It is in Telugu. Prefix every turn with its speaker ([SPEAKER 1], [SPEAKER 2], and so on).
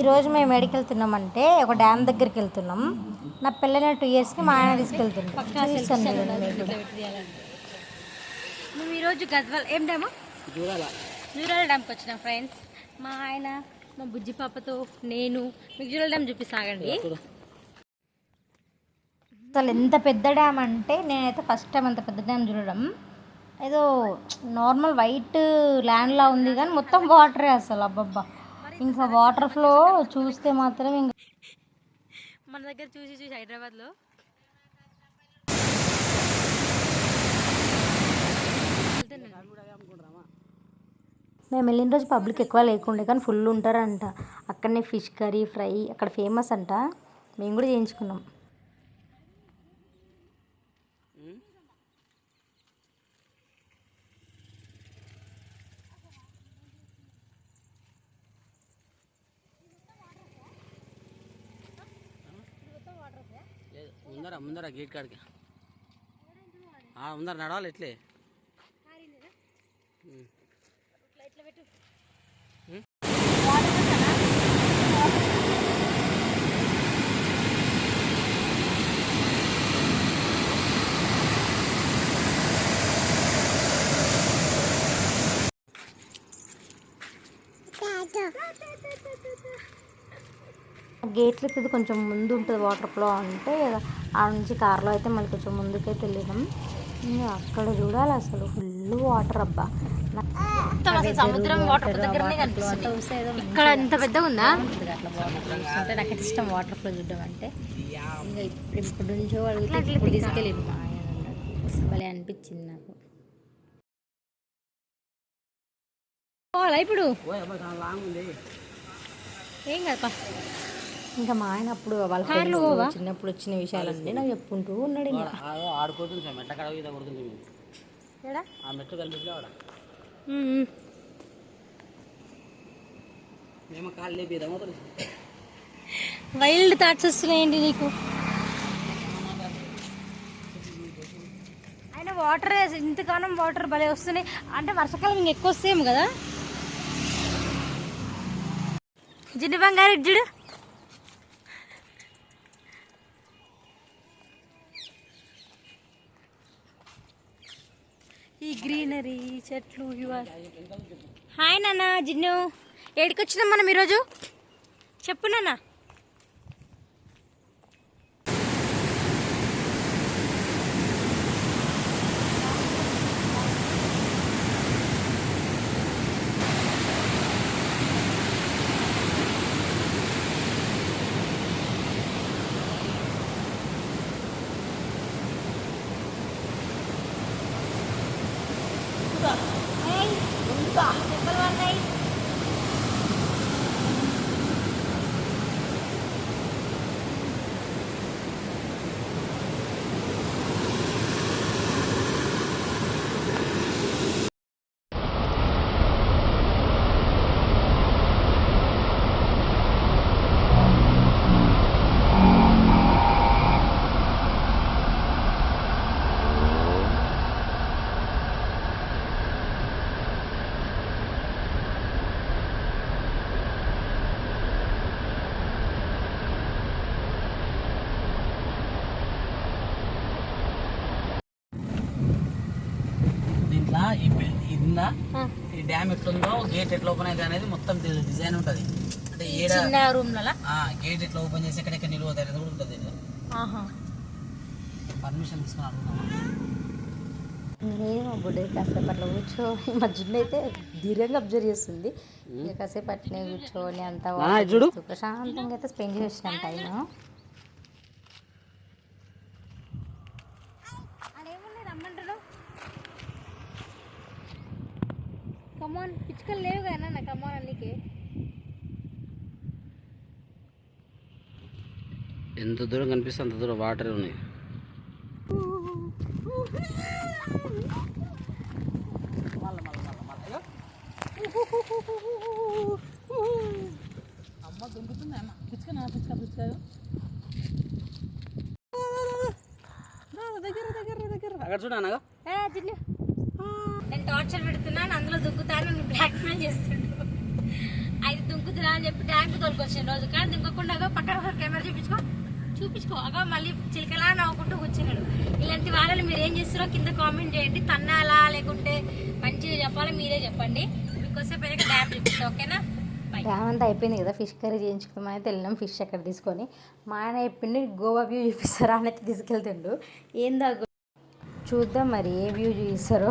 [SPEAKER 1] ఈరోజు మేము ఎక్కడికి వెళ్తున్నామంటే ఒక డ్యామ్ దగ్గరికి వెళ్తున్నాం. నా పిల్లల టూ ఇయర్స్కి మా ఆయన తీసుకెళ్తున్నాం.
[SPEAKER 2] మేము ఈరోజు గద్వాల్ ఏం డ్యాము జూరాల. డ్యామ్కి వచ్చిన ఫ్రెండ్స్ మా ఆయన మా బుజ్జి పాపతో నేను మీకు జూరాల డ్యామ్ చూపిస్తాగండి.
[SPEAKER 1] అసలు ఎంత పెద్ద డ్యామ్ అంటే నేనైతే ఫస్ట్ టైం అంత పెద్ద డ్యామ్ చూడడం. ఏదో నార్మల్ వైట్ ల్యాండ్లా ఉంది కానీ మొత్తం వాటరే అసలు. అబ్బబ్బా. ఇంకా వాటర్ ఫ్లో చూస్తే మాత్రం ఇంకా
[SPEAKER 2] మన దగ్గర చూసి చూసి హైదరాబాద్లో.
[SPEAKER 1] మేము వెళ్ళిన రోజు పబ్లిక్ ఎక్కువ లేకుండే కానీ ఫుల్ ఉంటారంట. అక్కడనే ఫిష్ కర్రీ ఫ్రై అక్కడ ఫేమస్ అంట. మేము కూడా చేయించుకున్నాం.
[SPEAKER 3] ముందర ముందర గేట్ కాడికి. ఆ, ముందర నడవాలి ఎట్లే?
[SPEAKER 1] గేట్లకి ఇది కొంచెం ముందు ఉంటుంది వాటర్ ఫ్లో అంటే ఆ నుంచి కార్లో అయితే మళ్ళీ కొంచెం ముందుకైతే వెళ్ళినాం. ఇంకా అక్కడ చూడాలి అసలు ఫుల్ వాటర్ అబ్బా.
[SPEAKER 2] సముద్రం వాటర్ దగ్గరనే కనిపిస్తుంది. ఇక్కడ ఎంత పెద్దగా ఉందా?
[SPEAKER 1] అట్లా వాటర్ ఫ్లో చూస్తుంటే నాకు ఇష్టం వాటర్ ఫ్లో చూడడం అంటే. ఇంకా ఇప్పుడు ఇప్పుడు నుంచో అడిగితే ఇప్పుడు తీసుకెళ్ళింది మా ఆయన అన్నాడు. భలే అనిపించింది నాకు.
[SPEAKER 2] పోవాలా ఇప్పుడు? ఏం కాదు.
[SPEAKER 1] ఇంకా మా ఆయన అప్పుడు వాళ్ళ చిన్నప్పుడు వచ్చిన విషయాలన్నీ నాకు చెప్పుకుంటూ ఉన్నాడు ఇంకా
[SPEAKER 3] ఆడుకోతుంది సార్ మెట్ల కడ ఈత కొడుతుంది మేము
[SPEAKER 2] ఏడా
[SPEAKER 3] ఆ మెట్లు కనిపించలే వాడ
[SPEAKER 2] మ్మ్.
[SPEAKER 3] మేము కాళ్ళు లేపేదామో
[SPEAKER 2] వైల్డ్ థాట్స్ వస్తున్నాయండి నీకు. అయినా వాటర్ ఇంతకాలం వాటర్ భలే వస్తున్నాయి. అంటే వర్షాకాలం ఇంక ఎక్కువ వస్తాయేమో కదా? జిడ్డు బంగారు ఇడ్జుడు ఈ గ్రీనరీ చెట్లు హాయ్ నాన్న జిన్ను. ఏడికి వచ్చినాం మనం ఈరోజు? చెప్పు నాన్న.
[SPEAKER 3] Nunca. ¿Eh? Nunca. ¿Qué palabra hay? ఈ ఇదిందా ఈ డ్యామ్ ఎట్లుందో గేట్ ఎట్లా ఓపెన్ అయితే అనేది మొత్తం డిజైన్ ఉంటుంది. అంటే ఏడ
[SPEAKER 2] చిన్న రూమ్
[SPEAKER 3] గేట్ ఎట్లా ఓపెన్ చేసి ఎక్కడెక్కడ నిలువ అనేది కూడా ఉంటుంది
[SPEAKER 2] ఆహా.
[SPEAKER 3] పర్మిషన్ తీసుకుని అడుగుతామా
[SPEAKER 1] నేను బుడ్డ కాసేపు అట్లా కూర్చొని మా జున్ను అయితే ధీరంగా అబ్జర్వ్ చేస్తుంది. ఇక కాసేపు అట్లనే కూర్చొని అంతా ప్రశాంతంగా అయితే స్పెండ్ చేసినాం టైం
[SPEAKER 2] అదేమన్నా రమ్మంటారు కమాన్ పిచ్చుకలు లేవు కదా నా కమాన్ అన్నికి
[SPEAKER 3] ఎంత దూరం కనిపిస్తే అంత దూరం వాటర్ ఉన్నాయి. అమ్మ పిచ్చుక నా పిచ్చుక పిచ్చుక. దగ్గర దగ్గర దగ్గర. అక్కడ చూడ అనగా
[SPEAKER 2] ఏ, జిన్ను. నేను టార్చర్ పెడుతున్నాను అందులో దుక్కుతాను నువ్వు బ్లాక్మెయిల్ చేస్తుండ్రు చేస్తుండు. అది దుంకుతుంది అని చెప్పి ట్యాంక్ తోలుకొచ్చిన రోజు. కానీ దుంకకుండా పక్కన కెమెరా చూపించుకో. చూపించుకో. అగో మళ్ళీ చిలకలా నవ్వుకుంటూ కూర్చున్నాడు. ఇలాంటి వాళ్ళని మీరు ఏం చేస్తారో కింద కామెంట్ చేయండి. తన్నాలా లేకుంటే మంచిగా చెప్పాలి మీరే చెప్పండి. మీకోసేపు అయితే డ్యామ్ చూపిస్తా ఓకేనా?
[SPEAKER 1] డ్యామ్ అంతా అయిపోయింది కదా ఫిష్ కర్రీ చేయించుకోమని అయితే వెళ్ళినాం ఫిష్ అక్కడ తీసుకొని. మా ఆయన చెప్పిండు గోవా వ్యూ చూపిస్తారా అని అయితే తీసుకెళ్తుండు. ఏందా చూద్దాం మరి ఏ వ్యూ చూపిస్తారో.